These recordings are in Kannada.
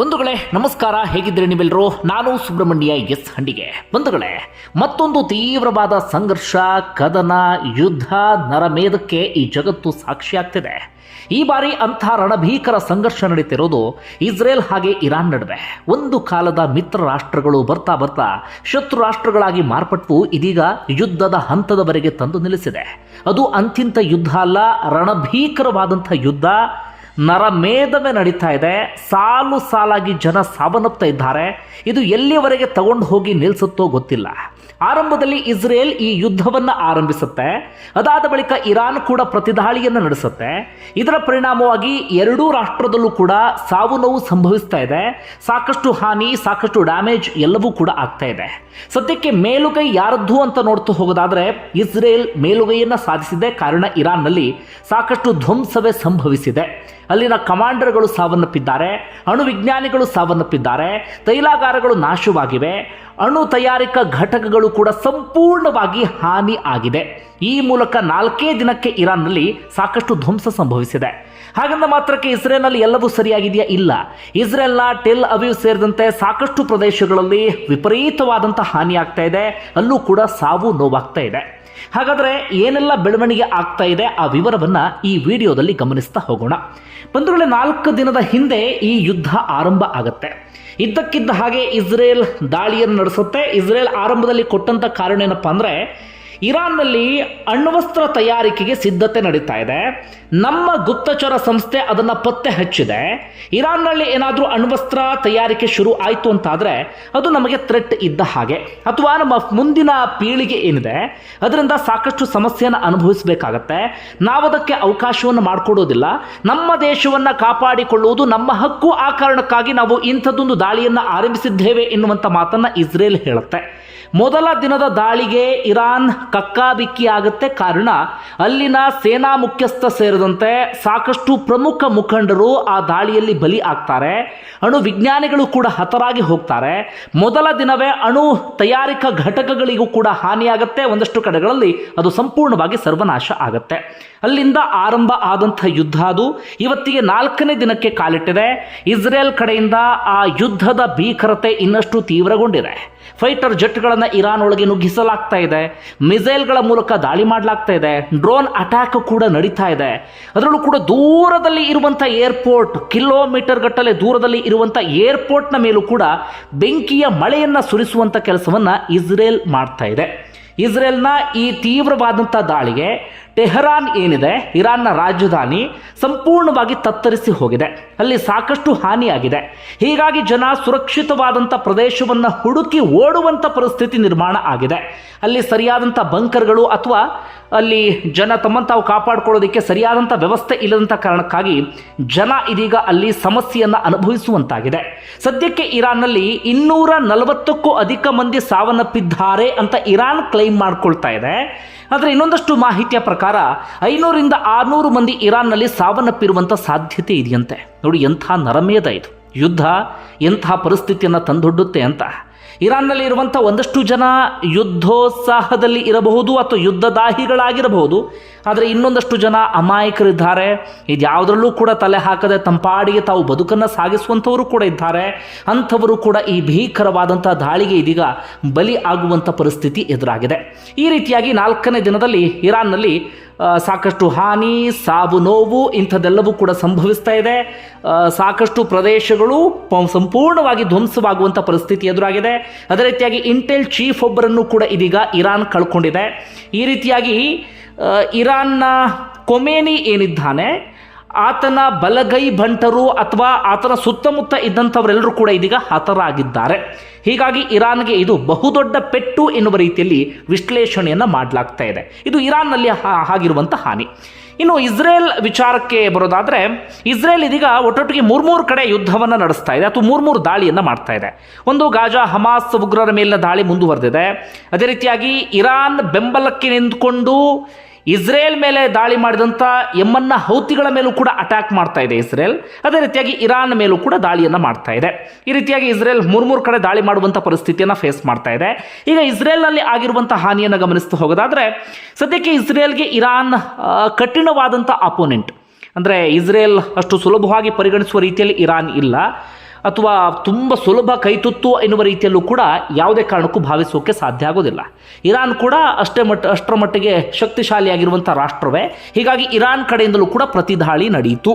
ಬಂಧುಗಳೇ, ನಮಸ್ಕಾರ. ಹೇಗಿದ್ರೆ ನೀವೆಲ್ಲರೂ ನಾನು ಸುಬ್ರಹ್ಮಣ್ಯ ಎಸ್. ಹಂಡಿಗೆ. ಬಂಧುಗಳೇ, ಮತ್ತೊಂದು ತೀವ್ರವಾದ ಸಂಘರ್ಷ, ಕದನ, ಯುದ್ಧ, ನರಮೇಧಕ್ಕೆ ಈ ಜಗತ್ತು ಸಾಕ್ಷಿಯಾಗ್ತಿದೆ ಈ ಬಾರಿ ಅಂಥ ರಣಭೀಕರ ಸಂಘರ್ಷ ನಡೀತಿರೋದು ಇಸ್ರೇಲ್ ಹಾಗೆ ಇರಾನ್ ನಡುವೆ. ಒಂದು ಕಾಲದ ಮಿತ್ರ ರಾಷ್ಟ್ರಗಳು ಬರ್ತಾ ಬರ್ತಾ ಶತ್ರು ರಾಷ್ಟ್ರಗಳಾಗಿ ಮಾರ್ಪಟ್ಟು ಇದೀಗ ಯುದ್ಧದ ಹಂತದವರೆಗೆ ತಂದು ನಿಲ್ಲಿಸಿದೆ. ಅದು ಅಂತಿಂತ ಯುದ್ಧ ಅಲ್ಲ, ರಣಭೀಕರವಾದಂಥ ಯುದ್ಧ. ನರಮೇಧವೇ ನಡೀತಾ ಇದೆ. ಸಾಲು ಸಾಲಾಗಿ ಜನ ಸಾವನ್ನಪ್ತಾ ಇದ್ದಾರೆ. ಇದು ಎಲ್ಲಿಯವರೆಗೆ ತಗೊಂಡು ಹೋಗಿ ನಿಲ್ಲಿಸುತ್ತೋ ಗೊತ್ತಿಲ್ಲ. ಆರಂಭದಲ್ಲಿ ಇಸ್ರೇಲ್ ಈ ಯುದ್ಧವನ್ನು ಆರಂಭಿಸುತ್ತೆ. ಅದಾದ ಬಳಿಕ ಇರಾನ್ ಕೂಡ ಪ್ರತಿದಾಳಿಯನ್ನು ನಡೆಸುತ್ತೆ. ಇದರ ಪರಿಣಾಮವಾಗಿ ಎರಡೂ ರಾಷ್ಟ್ರದಲ್ಲೂ ಕೂಡ ಸಾವು ನೋವು ಸಂಭವಿಸ್ತಾ ಇದೆ. ಸಾಕಷ್ಟು ಹಾನಿ, ಸಾಕಷ್ಟು ಡ್ಯಾಮೇಜ್ ಎಲ್ಲವೂ ಕೂಡ ಆಗ್ತಾ ಇದೆ. ಸದ್ಯಕ್ಕೆ ಮೇಲುಗೈ ಯಾರದ್ದು ಅಂತ ನೋಡ್ತಾ ಹೋಗೋದಾದ್ರೆ ಇಸ್ರೇಲ್ ಮೇಲುಗೈಯನ್ನು ಸಾಧಿಸಿದೆ ಕಾರಣ ಇರಾನ್ನಲ್ಲಿ ಸಾಕಷ್ಟು ಧ್ವಂಸವೇ ಸಂಭವಿಸಿದೆ. ಅಲ್ಲಿನ ಕಮಾಂಡರ್ಗಳು ಸಾವನ್ನಪ್ಪಿದ್ದಾರೆ ಅಣು ವಿಜ್ಞಾನಿಗಳು ಸಾವನ್ನಪ್ಪಿದ್ದಾರೆ, ತೈಲಾಗಾರಗಳು ನಾಶವಾಗಿವೆ. ಅಣು ತಯಾರಿಕಾ ಘಟಕಗಳು ಕೂಡ ಸಂಪೂರ್ಣವಾಗಿ ಹಾನಿ ಆಗಿದೆ. ಈ ಮೂಲಕ ನಾಲ್ಕೇ ದಿನಕ್ಕೆ ಇರಾನ್ನಲ್ಲಿ ಸಾಕಷ್ಟು ಧ್ವಂಸ ಸಂಭವಿಸಿದೆ. ಹಾಗಂದ ಮಾತ್ರಕ್ಕೆ ಇಸ್ರೇಲ್ನಲ್ಲಿ ಎಲ್ಲವೂ ಸರಿಯಾಗಿದೆಯಾ? ಇಲ್ಲ. ಇಸ್ರೇಲ್ನ ಟೆಲ್ ಅವಿವ್ ಸೇರಿದಂತೆ ಸಾಕಷ್ಟು ಪ್ರದೇಶಗಳಲ್ಲಿ ವಿಪರೀತವಾದಂಥ ಹಾನಿ ಆಗ್ತಾ ಇದೆ. ಅಲ್ಲೂ ಕೂಡ ಸಾವು ನೋವಾಗ್ತಾ ಇದೆ. ಹಾಗಾದ್ರೆ ಏನೆಲ್ಲ ಬೆಳವಣಿಗೆ ಆಗ್ತಾ ಇದೆ ಆ ವಿವರವನ್ನು ಈ ವಿಡಿಯೋದಲ್ಲಿ ಗಮನಿಸ್ತಾ ಹೋಗೋಣ. ಬಂಧುಗಳೇ ನಾಲ್ಕು ದಿನದ ಹಿಂದೆ ಈ ಯುದ್ಧ ಆರಂಭ ಆಗುತ್ತೆ. ಇದ್ದಕ್ಕಿದ್ದ ಹಾಗೆ ಇಸ್ರೇಲ್ ದಾಳಿಯನ್ನು ನಡೆಸುತ್ತೆ. ಇಸ್ರೇಲ್ ಆರಂಭದಲ್ಲಿ ಕೊಟ್ಟಂಥ ಕಾರಣ ಏನಪ್ಪ ಅಂದ್ರೆ ಇರಾನ್ನಲ್ಲಿ ಅಣ್ವಸ್ತ್ರ ತಯಾರಿಕೆಗೆ ಸಿದ್ಧತೆ ನಡೀತಾ ಇದೆ. ನಮ್ಮ ಗುಪ್ತಚರ ಸಂಸ್ಥೆ ಅದನ್ನ ಪತ್ತೆ ಹಚ್ಚಿದೆ ಇರಾನ್ನಲ್ಲಿ ಏನಾದರೂ ಅಣ್ವಸ್ತ್ರ ತಯಾರಿಕೆ ಶುರು ಆಯಿತು ಅಂತಾದರೆ ಅದು ನಮಗೆ ಥ್ರೆಟ್ ಇದ್ದ ಹಾಗೆ. ಅಥವಾ ನಮ್ಮ ಮುಂದಿನ ಪೀಳಿಗೆ ಏನಿದೆ, ಅದರಿಂದ ಸಾಕಷ್ಟು ಸಮಸ್ಯೆಯನ್ನು ಅನುಭವಿಸಬೇಕಾಗತ್ತೆ. ನಾವು ಅದಕ್ಕೆ ಅವಕಾಶವನ್ನು ಮಾಡಿಕೊಡೋದಿಲ್ಲ. ನಮ್ಮ ದೇಶವನ್ನು ಕಾಪಾಡಿಕೊಳ್ಳುವುದು ನಮ್ಮ ಹಕ್ಕು. ಆ ಕಾರಣಕ್ಕಾಗಿ ನಾವು ಇಂಥದ್ದೊಂದು ದಾಳಿಯನ್ನು ಆರಂಭಿಸಿದ್ದೇವೆ ಎನ್ನುವಂಥ ಮಾತನ್ನು ಇಸ್ರೇಲ್ ಹೇಳುತ್ತೆ. ಮೊದಲ ದಿನದ ದಾಳಿಗೆ ಇರಾನ್ ಕಕ್ಕಾಬಿಕ್ಕಿ ಆಗುತ್ತೆ ಕಾರಣ ಅಲ್ಲಿನ ಸೇನಾ ಮುಖ್ಯಸ್ಥ ಸೇರಿದಂತೆ ಸಾಕಷ್ಟು ಪ್ರಮುಖ ಮುಖಂಡರು ಆ ದಾಳಿಯಲ್ಲಿ ಬಲಿ ಆಗ್ತಾರೆ ಅಣು ವಿಜ್ಞಾನಿಗಳು ಕೂಡ ಹತರಾಗಿ ಹೋಗ್ತಾರೆ. ಮೊದಲ ದಿನವೇ ಅಣು ತಯಾರಿಕಾ ಘಟಕಗಳಿಗೂ ಕೂಡ ಹಾನಿಯಾಗುತ್ತೆ. ಒಂದಷ್ಟು ಕಡೆಗಳಲ್ಲಿ ಅದು ಸಂಪೂರ್ಣವಾಗಿ ಸರ್ವನಾಶ ಆಗುತ್ತೆ. ಅಲ್ಲಿಂದ ಆರಂಭ ಆದಂಥ ಯುದ್ಧ ಅದು. ಇವತ್ತಿಗೆ ನಾಲ್ಕನೇ ದಿನಕ್ಕೆ ಕಾಲಿಟ್ಟಿದೆ. ಇಸ್ರೇಲ್ ಕಡೆಯಿಂದ ಆ ಯುದ್ಧದ ಭೀಕರತೆ ಇನ್ನಷ್ಟು ತೀವ್ರಗೊಂಡಿದೆ. ಫೈಟರ್ ಜೆಟ್ಗಳನ್ನು ಇರಾನ್ ಒಳಗೆ ನುಗ್ಗಿಸಲಾಗ್ತಾ ಇದೆ. ಮಿಸೈಲ್ಗಳ ಮೂಲಕ ದಾಳಿ ಮಾಡಲಾಗ್ತಾ ಇದೆ. ಡ್ರೋನ್ ಅಟ್ಯಾಕ್ ಕೂಡ ನಡೀತಾ ಇದೆ. ಅದರಲ್ಲೂ ಕೂಡ ದೂರದಲ್ಲಿ ಇರುವಂಥ ಏರ್ಪೋರ್ಟ್ ಕಿಲೋಮೀಟರ್ ಗಟ್ಟಲೆ ದೂರದಲ್ಲಿ ಇರುವಂಥ ಏರ್ಪೋರ್ಟ್ನ ಮೇಲೂ ಕೂಡ ಬೆಂಕಿಯ ಮಳೆಯನ್ನು ಸುರಿಸುವಂಥ ಕೆಲಸವನ್ನು ಇಸ್ರೇಲ್ ಮಾಡ್ತಾ ಇದೆ. ಇಸ್ರೇಲ್ನ ಈ ತೀವ್ರವಾದಂಥ ದಾಳಿಗೆ ಟೆಹರಾನ್ ಏನಿದೆ, ಇರಾನ್ನ ರಾಜಧಾನಿ ಸಂಪೂರ್ಣವಾಗಿ ತತ್ತರಿಸಿ ಹೋಗಿದೆ. ಅಲ್ಲಿ ಸಾಕಷ್ಟು ಹಾನಿಯಾಗಿದೆ. ಹೀಗಾಗಿ ಜನ ಸುರಕ್ಷಿತವಾದಂಥ ಪ್ರದೇಶವನ್ನು ಹುಡುಕಿ ಓಡುವಂಥ ಪರಿಸ್ಥಿತಿ ನಿರ್ಮಾಣ ಆಗಿದೆ. ಅಲ್ಲಿ ಸರಿಯಾದಂಥ ಬಂಕರ್ಗಳು ಅಥವಾ ಅಲ್ಲಿ ಜನ ತಮ್ಮನ್ನು ತಾವು ಕಾಪಾಡಿಕೊಳ್ಳೋದಕ್ಕೆ ಸರಿಯಾದಂಥ ವ್ಯವಸ್ಥೆ ಇಲ್ಲದಂಥ ಕಾರಣಕ್ಕಾಗಿ ಜನ ಇದೀಗ ಅಲ್ಲಿ ಸಮಸ್ಯೆಯನ್ನು ಅನುಭವಿಸುವಂತಾಗಿದೆ. ಸದ್ಯಕ್ಕೆ ಇರಾನ್ನಲ್ಲಿ ಇನ್ನೂರ ನಲವತ್ತಕ್ಕೂ ಅಧಿಕ ಮಂದಿ ಸಾವನ್ನಪ್ಪಿದ್ದಾರೆ ಅಂತ ಇರಾನ್ ಕ್ಲೈಮ್ ಮಾಡ್ಕೊಳ್ತಾ ಇದೆ. ಆದರೆ ಇನ್ನೊಂದಷ್ಟು ಮಾಹಿತಿಯ ಪ್ರಕಾರ ಐನೂರಿಂದ ಆರುನೂರು ಮಂದಿ ಇರಾನ್ನಲ್ಲಿ ಸಾವನ್ನಪ್ಪಿರುವಂಥ ಸಾಧ್ಯತೆ ಇದೆಯಂತೆ. ನೋಡಿ ಎಂಥ ನರಮೇಧ ಇದು. ಯುದ್ಧ ಎಂಥ ಪರಿಸ್ಥಿತಿಯನ್ನು ತಂದೊಡ್ಡುತ್ತೆ ಅಂತ. ಇರಾನ್ನಲ್ಲಿ ಇರುವಂಥ ಒಂದಷ್ಟು ಜನ ಯುದ್ಧೋತ್ಸಾಹದಲ್ಲಿ ಇರಬಹುದು ಅಥವಾ ಯುದ್ಧದಾಹಿಗಳಾಗಿರಬಹುದು. ಆದರೆ ಇನ್ನೊಂದಷ್ಟು ಜನ ಅಮಾಯಕರಿದ್ದಾರೆ. ಇದು ಯಾವುದರಲ್ಲೂ ಕೂಡ ತಲೆ ಹಾಕದೆ ತಂಪಾಡಿಗೆ ತಾವು ಬದುಕನ್ನು ಸಾಗಿಸುವಂಥವರು ಕೂಡ ಇದ್ದಾರೆ. ಅಂಥವರು ಕೂಡ ಈ ಭೀಕರವಾದಂಥ ದಾಳಿಗೆ ಇದೀಗ ಬಲಿ ಆಗುವಂಥ ಪರಿಸ್ಥಿತಿ ಎದುರಾಗಿದೆ. ಈ ರೀತಿಯಾಗಿ ನಾಲ್ಕನೇ ದಿನದಲ್ಲಿ ಇರಾನ್ನಲ್ಲಿ ಸಾಕಷ್ಟು ಹಾನಿ, ಸಾವು ನೋವು ಇಂಥದ್ದೆಲ್ಲವೂ ಕೂಡ ಸಂಭವಿಸ್ತಾ ಇದೆ. ಸಾಕಷ್ಟು ಪ್ರದೇಶಗಳು ಸಂಪೂರ್ಣವಾಗಿ ಧ್ವಂಸವಾಗುವಂಥ ಪರಿಸ್ಥಿತಿ ಎದುರಾಗಿದೆ. ಅದೇ ರೀತಿಯಾಗಿ ಇಂಟೆಲ್ ಚೀಫ್ ಒಬ್ಬರನ್ನು ಕೂಡ ಇದೀಗ ಇರಾನ್ ಕಳ್ಕೊಂಡಿದೆ. ಈ ರೀತಿಯಾಗಿ ಇರಾನ್ನ ಕೊಮೇನಿ ಏನಿದ್ದಾನೆ ಆತನ ಬಲಗೈ ಭಂಟರು ಅಥವಾ ಆತನ ಸುತ್ತಮುತ್ತ ಇದ್ದಂಥವರೆಲ್ಲರೂ ಕೂಡ ಇದೀಗ ಹತರಾಗಿದ್ದಾರೆ. ಹೀಗಾಗಿ ಇರಾನ್ಗೆ ಇದು ಬಹುದೊಡ್ಡ ಪೆಟ್ಟು ಎನ್ನುವ ರೀತಿಯಲ್ಲಿ ವಿಶ್ಲೇಷಣೆಯನ್ನು ಮಾಡಲಾಗ್ತಾ ಇದೆ. ಇದು ಇರಾನ್ನಲ್ಲಿ ಆಗಿರುವಂಥ ಹಾನಿ. ಇನ್ನು ಇಸ್ರೇಲ್ ವಿಚಾರಕ್ಕೆ ಬರೋದಾದರೆ, ಇಸ್ರೇಲ್ ಇದೀಗ ಒಟ್ಟೊಟ್ಟಿಗೆ ಮೂರ್ಮೂರು ಕಡೆ ಯುದ್ಧವನ್ನು ನಡೆಸ್ತಾ ಇದೆ. ಅಥವಾ ಮೂರ್ಮೂರು ದಾಳಿಯನ್ನು ಮಾಡ್ತಾ ಇದೆ. ಒಂದು ಗಾಜಾ ಹಮಾಸ್ ಉಗ್ರರ ಮೇಲಿನ ದಾಳಿ ಮುಂದುವರೆದಿದೆ. ಅದೇ ರೀತಿಯಾಗಿ ಇರಾನ್ ಬೆಂಬಲಕ್ಕೆ ನಿಂತ್ಕೊಂಡು ಇಸ್ರೇಲ್ ಮೇಲೆ ದಾಳಿ ಮಾಡಿದಂಥ ಯಮನ್ನ ಹೌತಿಗಳ ಮೇಲೂ ಕೂಡ ಅಟ್ಯಾಕ್ ಮಾಡ್ತಾ ಇದೆ ಇಸ್ರೇಲ್. ಅದೇ ರೀತಿಯಾಗಿ ಇರಾನ್ ಮೇಲೂ ಕೂಡ ದಾಳಿಯನ್ನು ಮಾಡ್ತಾ ಇದೆ. ಈ ರೀತಿಯಾಗಿ ಇಸ್ರೇಲ್ ಮೂರ್ಮೂರು ಕಡೆ ದಾಳಿ ಮಾಡುವಂಥ ಪರಿಸ್ಥಿತಿಯನ್ನು ಫೇಸ್ ಮಾಡ್ತಾ ಇದೆ. ಈಗ ಇಸ್ರೇಲ್ನಲ್ಲಿ ಆಗಿರುವಂಥ ಹಾನಿಯನ್ನು ಗಮನಿಸ್ತಾ ಹೋಗೋದಾದರೆ, ಸದ್ಯಕ್ಕೆ ಇಸ್ರೇಲ್ಗೆ ಇರಾನ್ ಕಠಿಣವಾದಂಥ ಅಪೋನೆಂಟ್ ಅಂದರೆ ಇಸ್ರೇಲ್ ಅಷ್ಟು ಸುಲಭವಾಗಿ ಪರಿಗಣಿಸುವ ರೀತಿಯಲ್ಲಿ ಇರಾನ್ ಇಲ್ಲ. ಅಥವಾ ತುಂಬ ಸುಲಭ ಕೈತುತ್ತು ಎನ್ನುವ ರೀತಿಯಲ್ಲೂ ಕೂಡ ಯಾವುದೇ ಕಾರಣಕ್ಕೂ ಭಾವಿಸೋಕೆ ಸಾಧ್ಯ ಆಗೋದಿಲ್ಲ. ಇರಾನ್ ಕೂಡ ಅಷ್ಟೇ ಮಟ್ಟ, ಅಷ್ಟರ ಮಟ್ಟಿಗೆ ಶಕ್ತಿಶಾಲಿಯಾಗಿರುವಂಥ ರಾಷ್ಟ್ರವೇ. ಹೀಗಾಗಿ ಇರಾನ್ ಕಡೆಯಿಂದಲೂ ಕೂಡ ಪ್ರತಿದಾಳಿ ನಡೆಯಿತು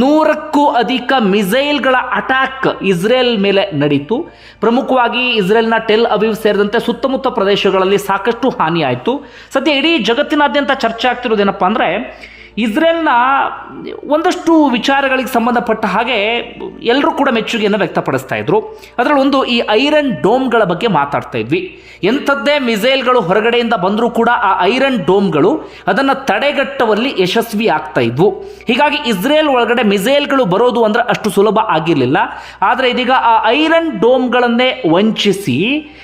ನೂರಕ್ಕೂ ಅಧಿಕ ಮಿಸೈಲ್ಗಳ ಅಟ್ಯಾಕ್ ಇಸ್ರೇಲ್ ಮೇಲೆ ನಡೆಯಿತು ಪ್ರಮುಖವಾಗಿ ಇಸ್ರೇಲ್ನ ಟೆಲ್ ಅವೀವ್ ಸೇರಿದಂತೆ ಸುತ್ತಮುತ್ತ ಪ್ರದೇಶಗಳಲ್ಲಿ ಸಾಕಷ್ಟು ಹಾನಿಯಾಯಿತು. ಸದ್ಯ ಇಡೀ ಜಗತ್ತಿನಾದ್ಯಂತ ಚರ್ಚೆ ಆಗ್ತಿರೋದೇನಪ್ಪ ಅಂದರೆ ಇಸ್ರೇಲ್ನ ಒಂದಷ್ಟು ವಿಚಾರಗಳಿಗೆ ಸಂಬಂಧಪಟ್ಟ ಹಾಗೆ ಎಲ್ಲರೂ ಕೂಡ ಮೆಚ್ಚುಗೆಯನ್ನು ವ್ಯಕ್ತಪಡಿಸ್ತಾ ಇದ್ರು. ಅದರಲ್ಲಿ ಒಂದು ಈ ಐರನ್ ಡೋಮ್ಗಳ ಬಗ್ಗೆ ಮಾತಾಡ್ತಾ ಇದ್ವಿ. ಎಂಥದ್ದೇ ಮಿಸೈಲ್ಗಳು ಹೊರಗಡೆಯಿಂದ ಬಂದರೂ ಕೂಡ ಆ ಐರನ್ ಡೋಮ್ಗಳು ಅದನ್ನು ತಡೆಗಟ್ಟುವಲ್ಲಿ ಯಶಸ್ವಿ ಆಗ್ತಾ ಇದ್ವು. ಹೀಗಾಗಿ ಇಸ್ರೇಲ್ ಒಳಗಡೆ ಮಿಸೈಲ್ಗಳು ಬರೋದು ಅಂದ್ರೆ ಅಷ್ಟು ಸುಲಭ ಆಗಿರಲಿಲ್ಲ. ಆದರೆ ಇದೀಗ ಆ ಐರನ್ ಡೋಮ್ಗಳನ್ನೇ ವಂಚಿಸಿ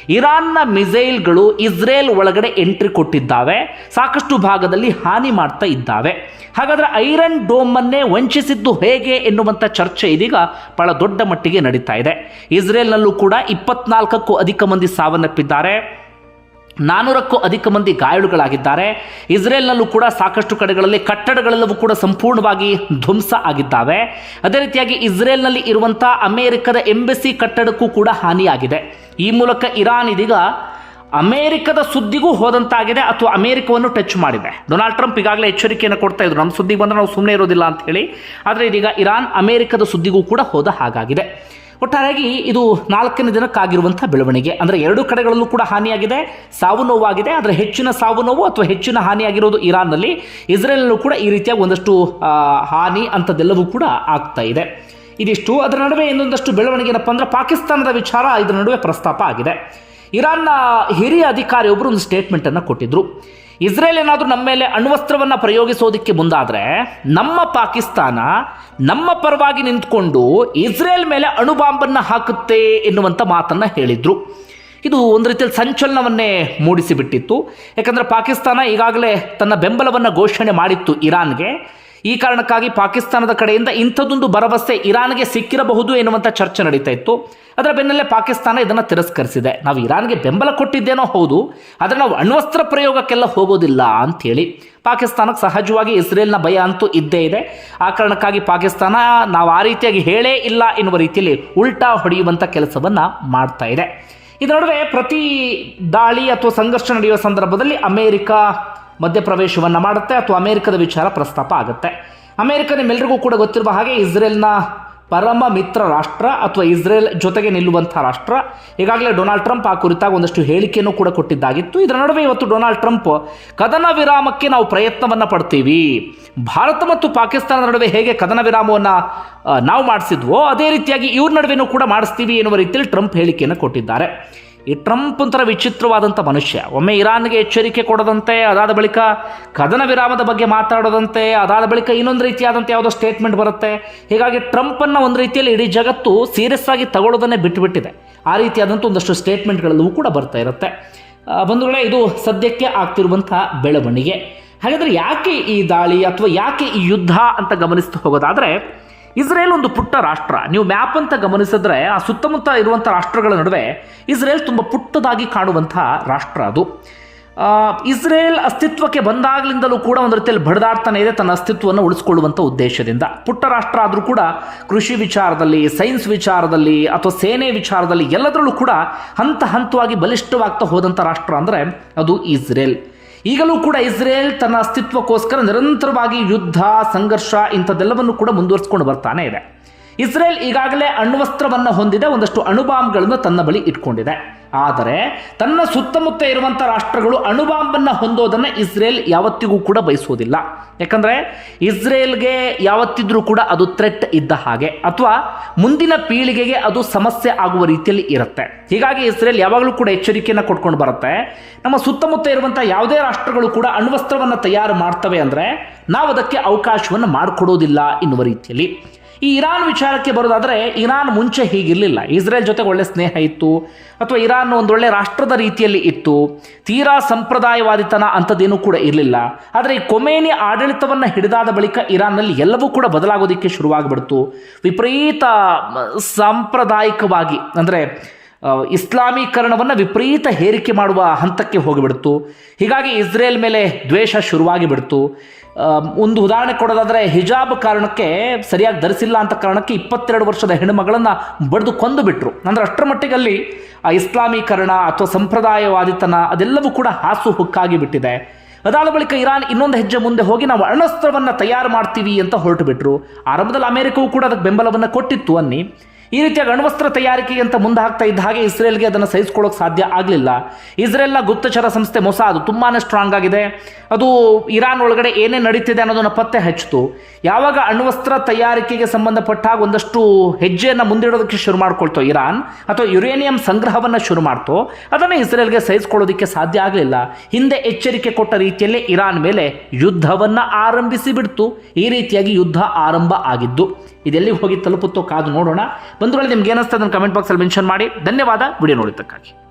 ಇರಾನ್ನ ಮಿಸೈಲ್ಗಳು ಇಸ್ರೇಲ್ ಒಳಗಡೆ ಎಂಟ್ರಿ ಕೊಟ್ಟಿದ್ದಾವೆ. ಸಾಕಷ್ಟು ಭಾಗದಲ್ಲಿ ಹಾನಿ ಮಾಡ್ತಾ ಇದ್ದಾವೆ. ಹಾಗಾದ್ರೆ ಐರನ್ ಡೋಮನ್ನೇ ವಂಚಿಸಿದ್ದು ಹೇಗೆ ಎನ್ನುವಂಥ ಚರ್ಚೆ ಇದೀಗ ಬಹಳ ದೊಡ್ಡ ಮಟ್ಟಿಗೆ ನಡೀತಾ ಇದೆ. ಇಸ್ರೇಲ್ನಲ್ಲೂ ಕೂಡ ಇಪ್ಪತ್ನಾಲ್ಕಕ್ಕೂ ಅಧಿಕ ಮಂದಿ ಸಾವನ್ನಪ್ಪಿದ್ದಾರೆ. ನಾನೂರಕ್ಕೂ ಅಧಿಕ ಮಂದಿ ಗಾಯಾಳುಗಳಾಗಿದ್ದಾರೆ. ಇಸ್ರೇಲ್ನಲ್ಲೂ ಕೂಡ ಸಾಕಷ್ಟು ಕಡೆಗಳಲ್ಲಿ ಕಟ್ಟಡಗಳೆಲ್ಲವೂ ಕೂಡ ಸಂಪೂರ್ಣವಾಗಿ ಧ್ವಂಸ ಆಗಿದ್ದಾವೆ. ಅದೇ ರೀತಿಯಾಗಿ ಇಸ್ರೇಲ್ನಲ್ಲಿ ಇರುವಂಥ ಅಮೆರಿಕದ ಎಂಬೆಸಿ ಕಟ್ಟಡಕ್ಕೂ ಕೂಡ ಹಾನಿಯಾಗಿದೆ. ಈ ಮೂಲಕ ಇರಾನ್ ಇದೀಗ ಅಮೆರಿಕದ ಸುದ್ದಿಗೂ ಹೋದಂತಾಗಿದೆ ಅಥವಾ ಅಮೆರಿಕವನ್ನು ಟಚ್ ಮಾಡಿದೆ ಡೊನಾಲ್ಡ್ ಟ್ರಂಪ್ ಈಗಾಗಲೇ ಎಚ್ಚರಿಕೆಯನ್ನು ಕೊಡ್ತಾ ಇದ್ರು. ನಮ್ಮ ಸುದ್ದಿಗೆ ಬಂದ್ರೆ ನಾವು ಸುಮ್ಮನೆ ಇರೋದಿಲ್ಲ ಅಂತ ಹೇಳಿ. ಆದರೆ ಇದೀಗ ಇರಾನ್, ಅಮೆರಿಕದ ಸುದ್ದಿಗೂ ಕೂಡ ಹೋದ ಹಾಗಾಗಿದೆ. ಒಟ್ಟಾರೆಯಾಗಿ ಇದು ನಾಲ್ಕನೇ ದಿನಕ್ಕಾಗಿರುವಂಥ ಬೆಳವಣಿಗೆ. ಅಂದರೆ ಎರಡು ಕಡೆಗಳಲ್ಲೂ ಕೂಡ ಹಾನಿಯಾಗಿದೆ, ಸಾವು ನೋವಾಗಿದೆ. ಆದರೆ ಹೆಚ್ಚಿನ ಸಾವು ನೋವು ಅಥವಾ ಹೆಚ್ಚಿನ ಹಾನಿಯಾಗಿರೋದು ಇರಾನ್ನಲ್ಲಿ. ಇಸ್ರೇಲ್ನಲ್ಲೂ ಕೂಡ ಈ ರೀತಿಯ ಒಂದಷ್ಟು ಹಾನಿ ಅಂಥದ್ದೆಲ್ಲವೂ ಕೂಡ ಆಗ್ತಾ ಇದೆ. ಇದಿಷ್ಟು. ಅದರ ನಡುವೆ ಇನ್ನೊಂದಷ್ಟು ಬೆಳವಣಿಗೆ ಏನಪ್ಪ ಅಂದ್ರೆ ಪಾಕಿಸ್ತಾನದ ವಿಚಾರ ಇದರ ನಡುವೆ ಪ್ರಸ್ತಾಪ ಆಗಿದೆ. ಇರಾನ್ನ ಹಿರಿಯ ಅಧಿಕಾರಿ ಒಬ್ಬರು ಒಂದು ಸ್ಟೇಟ್ಮೆಂಟನ್ನು ಕೊಟ್ಟಿದ್ರು. ಇಸ್ರೇಲ್ ಏನಾದರೂ ನಮ್ಮ ಮೇಲೆ ಅಣ್ವಸ್ತ್ರವನ್ನು ಪ್ರಯೋಗಿಸೋದಕ್ಕೆ ಮುಂದಾದರೆ ನಮ್ಮ ಪಾಕಿಸ್ತಾನ ನಮ್ಮ ಪರವಾಗಿ ನಿಂತ್ಕೊಂಡು ಇಸ್ರೇಲ್ ಮೇಲೆ ಅಣುಬಾಂಬನ್ನು ಹಾಕುತ್ತೆ ಎನ್ನುವಂಥ ಮಾತನ್ನು ಹೇಳಿದರು. ಇದು ಒಂದು ರೀತಿಯಲ್ಲಿ ಸಂಚಲನವನ್ನೇ ಮೂಡಿಸಿಬಿಟ್ಟಿತ್ತು. ಯಾಕಂದರೆ ಪಾಕಿಸ್ತಾನ ಈಗಾಗಲೇ ತನ್ನ ಬೆಂಬಲವನ್ನು ಘೋಷಣೆ ಮಾಡಿತ್ತು ಇರಾನ್ಗೆ. ಈ ಕಾರಣಕ್ಕಾಗಿ ಪಾಕಿಸ್ತಾನದ ಕಡೆಯಿಂದ ಇಂಥದ್ದೊಂದು ಭರವಸೆ ಇರಾನ್ಗೆ ಸಿಕ್ಕಿರಬಹುದು ಎನ್ನುವಂಥ ಚರ್ಚೆ ನಡೀತಾ ಇತ್ತು. ಅದರ ಬೆನ್ನಲ್ಲೇ ಪಾಕಿಸ್ತಾನ ಇದನ್ನು ತಿರಸ್ಕರಿಸಿದೆ. ನಾವು ಇರಾನ್ಗೆ ಬೆಂಬಲ ಕೊಟ್ಟಿದ್ದೇನೋ ಹೌದು, ಆದರೆ ನಾವು ಅಣ್ವಸ್ತ್ರ ಪ್ರಯೋಗಕ್ಕೆಲ್ಲ ಹೋಗೋದಿಲ್ಲ ಅಂಥೇಳಿ ಪಾಕಿಸ್ತಾನಕ್ಕೆ ಸಹಜವಾಗಿ ಇಸ್ರೇಲ್ನ ಭಯ ಅಂತೂ ಇದ್ದೇ ಇದೆ. ಆ ಕಾರಣಕ್ಕಾಗಿ ಪಾಕಿಸ್ತಾನ ನಾವು ಆ ರೀತಿಯಾಗಿ ಹೇಳೇ ಇಲ್ಲ ಎನ್ನುವ ರೀತಿಯಲ್ಲಿ ಉಲ್ಟಾ ಹೊಡೆಯುವಂಥ ಕೆಲಸವನ್ನು ಮಾಡ್ತಾ ಇದೆ. ಇದರ ನಡುವೆ ಪ್ರತಿ ದಾಳಿ ಅಥವಾ ಸಂಘರ್ಷ ನಡೆಯುವ ಸಂದರ್ಭದಲ್ಲಿ ಅಮೆರಿಕ ಮಧ್ಯಪ್ರವೇಶವನ್ನು ಮಾಡುತ್ತೆ ಅಥವಾ ಅಮೆರಿಕದ ವಿಚಾರ ಪ್ರಸ್ತಾಪ ಆಗುತ್ತೆ. ಅಮೆರಿಕ ನಿಮ್ಮೆಲ್ಲರಿಗೂ ಕೂಡ ಗೊತ್ತಿರುವ ಹಾಗೆ ಇಸ್ರೇಲ್ನ ಪರಮ ಮಿತ್ರ ರಾಷ್ಟ್ರ ಅಥವಾ ಇಸ್ರೇಲ್ ಜೊತೆಗೆ ನಿಲ್ಲುವಂಥ ರಾಷ್ಟ್ರ. ಈಗಾಗಲೇ ಡೊನಾಲ್ಡ್ ಟ್ರಂಪ್ ಆ ಕುರಿತಾಗ ಒಂದಷ್ಟು ಹೇಳಿಕೆಯನ್ನು ಕೂಡ ಕೊಟ್ಟಿದ್ದಾಗಿತ್ತು. ಇದರ ನಡುವೆ ಇವತ್ತು ಡೊನಾಲ್ಡ್ ಟ್ರಂಪ್ ಕದನ ವಿರಾಮಕ್ಕೆ ನಾವು ಪ್ರಯತ್ನವನ್ನು ಪಡ್ತೀವಿ. ಭಾರತ ಮತ್ತು ಪಾಕಿಸ್ತಾನದ ನಡುವೆ ಹೇಗೆ ಕದನ ವಿರಾಮವನ್ನು ನಾವು ಮಾಡಿಸಿದ್ವೋ, ಅದೇ ರೀತಿಯಾಗಿ ಇವ್ರ ನಡುವೆನೂ ಕೂಡ ಮಾಡಿಸ್ತೀವಿ ಎನ್ನುವ ರೀತಿಯಲ್ಲಿ ಟ್ರಂಪ್ ಹೇಳಿಕೆಯನ್ನು ಕೊಟ್ಟಿದ್ದಾರೆ. ಈ ಟ್ರಂಪ್ ಒಂಥರ ವಿಚಿತ್ರವಾದಂಥ ಮನುಷ್ಯ. ಒಮ್ಮೆ ಇರಾನ್ಗೆ ಎಚ್ಚರಿಕೆ ಕೊಡದಂತೆ, ಅದಾದ ಬಳಿಕ ಕದನ ವಿರಾಮದ ಬಗ್ಗೆ ಮಾತಾಡೋದಂತೆ, ಅದಾದ ಬಳಿಕ ಇನ್ನೊಂದು ರೀತಿಯಾದಂಥ ಯಾವುದೋ ಸ್ಟೇಟ್ಮೆಂಟ್ ಬರುತ್ತೆ. ಹೀಗಾಗಿ ಟ್ರಂಪನ್ನು ಒಂದು ರೀತಿಯಲ್ಲಿ ಇಡೀ ಜಗತ್ತು ಸೀರಿಯಸ್ ಆಗಿ ತಗೊಳ್ಳೋದನ್ನೇ ಬಿಟ್ಟುಬಿಟ್ಟಿದೆ ಆ ರೀತಿಯಾದಂಥ ಒಂದಷ್ಟು ಸ್ಟೇಟ್ಮೆಂಟ್ಗಳಲ್ಲೂ ಕೂಡ ಬರ್ತಾ ಇರುತ್ತೆ. ಬಂಧುಗಳೇ, ಇದು ಸದ್ಯಕ್ಕೆ ಆಗ್ತಿರುವಂಥ ಬೆಳವಣಿಗೆ. ಹಾಗಾದರೆ ಯಾಕೆ ಈ ದಾಳಿ ಅಥವಾ ಯಾಕೆ ಈ ಯುದ್ಧ ಅಂತ ಗಮನಿಸ್ತಾ ಹೋಗೋದಾದರೆ ಇಸ್ರೇಲ್ ಒಂದು ಪುಟ್ಟ ರಾಷ್ಟ್ರ. ನೀವು ಮ್ಯಾಪ್ ಅಂತ ಗಮನಿಸಿದ್ರೆ ಆ ಸುತ್ತಮುತ್ತ ಇರುವಂಥ ರಾಷ್ಟ್ರಗಳ ನಡುವೆ ಇಸ್ರೇಲ್ ತುಂಬ ಪುಟ್ಟದಾಗಿ ಕಾಣುವಂಥ ರಾಷ್ಟ್ರ ಅದು. ಇಸ್ರೇಲ್ ಅಸ್ತಿತ್ವಕ್ಕೆ ಬಂದಾಗಲಿಂದಲೂ ಕೂಡ ಒಂದು ರೀತಿಯಲ್ಲಿ ಬಡದಾಡ್ತಾನೆ ಇದೆ ತನ್ನ ಅಸ್ತಿತ್ವವನ್ನು ಉಳಿಸ್ಕೊಳ್ಳುವಂಥ ಉದ್ದೇಶದಿಂದ. ಪುಟ್ಟ ರಾಷ್ಟ್ರ ಆದರೂ ಕೂಡ ಕೃಷಿ ವಿಚಾರದಲ್ಲಿ ಸೈನ್ಸ್ ವಿಚಾರದಲ್ಲಿ ಅಥವಾ ಸೇನೆ ವಿಚಾರದಲ್ಲಿ ಎಲ್ಲದರಲ್ಲೂ ಕೂಡ ಹಂತ ಹಂತವಾಗಿ ಬಲಿಷ್ಠವಾಗ್ತಾ ಹೋದಂಥ ರಾಷ್ಟ್ರ ಅಂದರೆ ಅದು ಇಸ್ರೇಲ್. ಈಗಲೂ ಕೂಡ ಇಸ್ರೇಲ್ ತನ್ನ ಅಸ್ತಿತ್ವಕ್ಕೋಸ್ಕರ ನಿರಂತರವಾಗಿ ಯುದ್ಧ ಸಂಘರ್ಷ ಇಂಥದ್ದೆಲ್ಲವನ್ನು ಕೂಡ ಮುಂದುವರಿಸ್ಕೊಂಡು ಬರ್ತಾನೆ ಇದೆ. ಇಸ್ರೇಲ್ ಈಗಾಗಲೇ ಅಣ್ವಸ್ತ್ರವನ್ನು ಹೊಂದಿದೆ, ಒಂದಷ್ಟು ಅಣುಬಾಂಬ್ಗಳನ್ನು ತನ್ನ ಬಳಿ ಇಟ್ಕೊಂಡಿದೆ. ಆದರೆ ತನ್ನ ಸುತ್ತಮುತ್ತ ಇರುವಂಥ ರಾಷ್ಟ್ರಗಳು ಅಣುಬಾಂಬನ್ನು ಹೊಂದೋದನ್ನು ಇಸ್ರೇಲ್ ಯಾವತ್ತಿಗೂ ಕೂಡ ಬಯಸುವುದಿಲ್ಲ. ಯಾಕಂದರೆ ಇಸ್ರೇಲ್ಗೆ ಯಾವತ್ತಿದ್ರೂ ಕೂಡ ಅದು ಥ್ರೆಟ್ ಇದ್ದ ಹಾಗೆ, ಅಥವಾ ಮುಂದಿನ ಪೀಳಿಗೆಗೆ ಅದು ಸಮಸ್ಯೆ ಆಗುವ ರೀತಿಯಲ್ಲಿ ಇರುತ್ತೆ. ಹೀಗಾಗಿ ಇಸ್ರೇಲ್ ಯಾವಾಗಲೂ ಕೂಡ ಎಚ್ಚರಿಕೆಯನ್ನು ಕೊಟ್ಕೊಂಡು ಬರುತ್ತೆ. ನಮ್ಮ ಸುತ್ತಮುತ್ತ ಇರುವಂಥ ಯಾವುದೇ ರಾಷ್ಟ್ರಗಳು ಕೂಡ ಅಣ್ವಸ್ತ್ರವನ್ನು ತಯಾರು ಮಾಡ್ತವೆ ಅಂದರೆ ನಾವು ಅದಕ್ಕೆ ಅವಕಾಶವನ್ನು ಮಾಡಿಕೊಡೋದಿಲ್ಲ ಎನ್ನುವ ರೀತಿಯಲ್ಲಿ. ಈ ಇರಾನ್ ವಿಚಾರಕ್ಕೆ ಬರೋದಾದರೆ ಇರಾನ್ ಮುಂಚೆ ಹೀಗಿರಲಿಲ್ಲ. ಇಸ್ರೇಲ್ ಜೊತೆ ಒಳ್ಳೆ ಸ್ನೇಹ ಇತ್ತು, ಅಥವಾ ಇರಾನ್ ಒಂದೊಳ್ಳೆ ರಾಷ್ಟ್ರದ ರೀತಿಯಲ್ಲಿ ಇತ್ತು, ತೀರಾ ಸಂಪ್ರದಾಯವಾದಿತನ ಅಂಥದ್ದೇನೂ ಕೂಡ ಇರಲಿಲ್ಲ. ಆದರೆ ಈ ಕೊಮೇನಿ ಆಡಳಿತವನ್ನು ಹಿಡಿದಾದ ಬಳಿಕ ಇರಾನ್ನಲ್ಲಿ ಎಲ್ಲವೂ ಕೂಡ ಬದಲಾಗೋದಕ್ಕೆ ಶುರುವಾಗಿಬಿಡ್ತು. ವಿಪರೀತ ಸಾಂಪ್ರದಾಯಿಕವಾಗಿ, ಅಂದರೆ ಇಸ್ಲಾಮೀಕರಣವನ್ನು ವಿಪರೀತ ಹೇರಿಕೆ ಮಾಡುವ ಹಂತಕ್ಕೆ ಹೋಗಿಬಿಡ್ತು. ಹೀಗಾಗಿ ಇಸ್ರೇಲ್ ಮೇಲೆ ದ್ವೇಷ ಶುರುವಾಗಿ ಬಿಡ್ತು ಒಂದು ಉದಾಹರಣೆ ಕೊಡೋದಾದರೆ ಹಿಜಾಬ್ ಕಾರಣಕ್ಕೆ ಸರಿಯಾಗಿ ಧರಿಸಿಲ್ಲ ಅಂತ ಕಾರಣಕ್ಕೆ ಇಪ್ಪತ್ತೆರಡು ವರ್ಷದ ಹೆಣ್ಣುಮಗಳನ್ನು ಬಡಿದು ಕೊಂದು ಬಿಟ್ಟರು ಅಂದರೆ ಅಷ್ಟರ ಮಟ್ಟಿಗಲ್ಲಿ ಆ ಇಸ್ಲಾಮೀಕರಣ ಅಥವಾ ಸಂಪ್ರದಾಯವಾದಿತನ ಅದೆಲ್ಲವೂ ಕೂಡ ಹಾಸು ಹುಕ್ಕಾಗಿ ಬಿಟ್ಟಿದೆ. ಅದಾದ ಬಳಿಕ ಇರಾನ್ ಇನ್ನೊಂದು ಹೆಜ್ಜೆ ಮುಂದೆ ಹೋಗಿ ನಾವು ಅಣಸ್ತ್ರವನ್ನು ತಯಾರು ಮಾಡ್ತೀವಿ ಅಂತ ಹೊರಟು ಬಿಟ್ಟರು ಆರಂಭದಲ್ಲಿ ಅಮೆರಿಕವೂ ಕೂಡ ಅದಕ್ಕೆ ಬೆಂಬಲವನ್ನು ಕೊಟ್ಟಿತ್ತು ಅನ್ನಿ. ಈ ರೀತಿಯಾಗಿ ಅಣ್ವಸ್ತ್ರ ತಯಾರಿಕೆ ಅಂತ ಮುಂದೆ ಹಾಕ್ತಾ ಇದ್ದ ಹಾಗೆ ಇಸ್ರೇಲ್ಗೆ ಅದನ್ನು ಸಹಿಸ್ಕೊಳ್ಳೋಕೆ ಸಾಧ್ಯ ಆಗಲಿಲ್ಲ. ಇಸ್ರೇಲ್ನ ಗುಪ್ತಚರ ಸಂಸ್ಥೆ ಮೊಸಾದ್ ತುಂಬಾ ಸ್ಟ್ರಾಂಗ್ ಆಗಿದೆ. ಅದು ಇರಾನ್ ಒಳಗಡೆ ಏನೇ ನಡೀತಿದೆ ಅನ್ನೋದನ್ನು ಪತ್ತೆ ಹಚ್ಚಿತು ಯಾವಾಗ ಅಣ್ವಸ್ತ್ರ ತಯಾರಿಕೆಗೆ ಸಂಬಂಧಪಟ್ಟಾಗ ಒಂದಷ್ಟು ಹೆಜ್ಜೆಯನ್ನು ಮುಂದಿಡೋದಕ್ಕೆ ಶುರು ಮಾಡ್ಕೊಳ್ತೋ ಇರಾನ್, ಅಥವಾ ಯುರೇನಿಯಂ ಸಂಗ್ರಹವನ್ನು ಶುರು ಮಾಡ್ತೋ, ಅದನ್ನು ಇಸ್ರೇಲ್ಗೆ ಸಹಿಸ್ಕೊಳ್ಳೋದಕ್ಕೆ ಸಾಧ್ಯ ಆಗಲಿಲ್ಲ. ಹಿಂದೆ ಎಚ್ಚರಿಕೆ ಕೊಟ್ಟ ರೀತಿಯಲ್ಲೇ ಇರಾನ್ ಮೇಲೆ ಯುದ್ಧವನ್ನು ಆರಂಭಿಸಿ ಬಿಡ್ತು. ಈ ರೀತಿಯಾಗಿ ಯುದ್ಧ ಆರಂಭ ಆಗಿದ್ದು. ಇದೆಲ್ಲಿಗೆ ಹೋಗಿ ತಲುಪುತ್ತೋ ಕಾದು ನೋಡೋಣ. ಬಂಧುಗಳು ನಿಮ್ಗೆ ಏನಿಸ್ತದೆ ಅದನ್ನು ಕಮೆಂಟ್ ಬಾಕ್ಸಲ್ಲಿ ಮೆನ್ಷನ್ ಮಾಡಿ. ಧನ್ಯವಾದ. ವಿಡಿಯೋ ನೋಡಿದ್ದಕ್ಕಾಗಿ.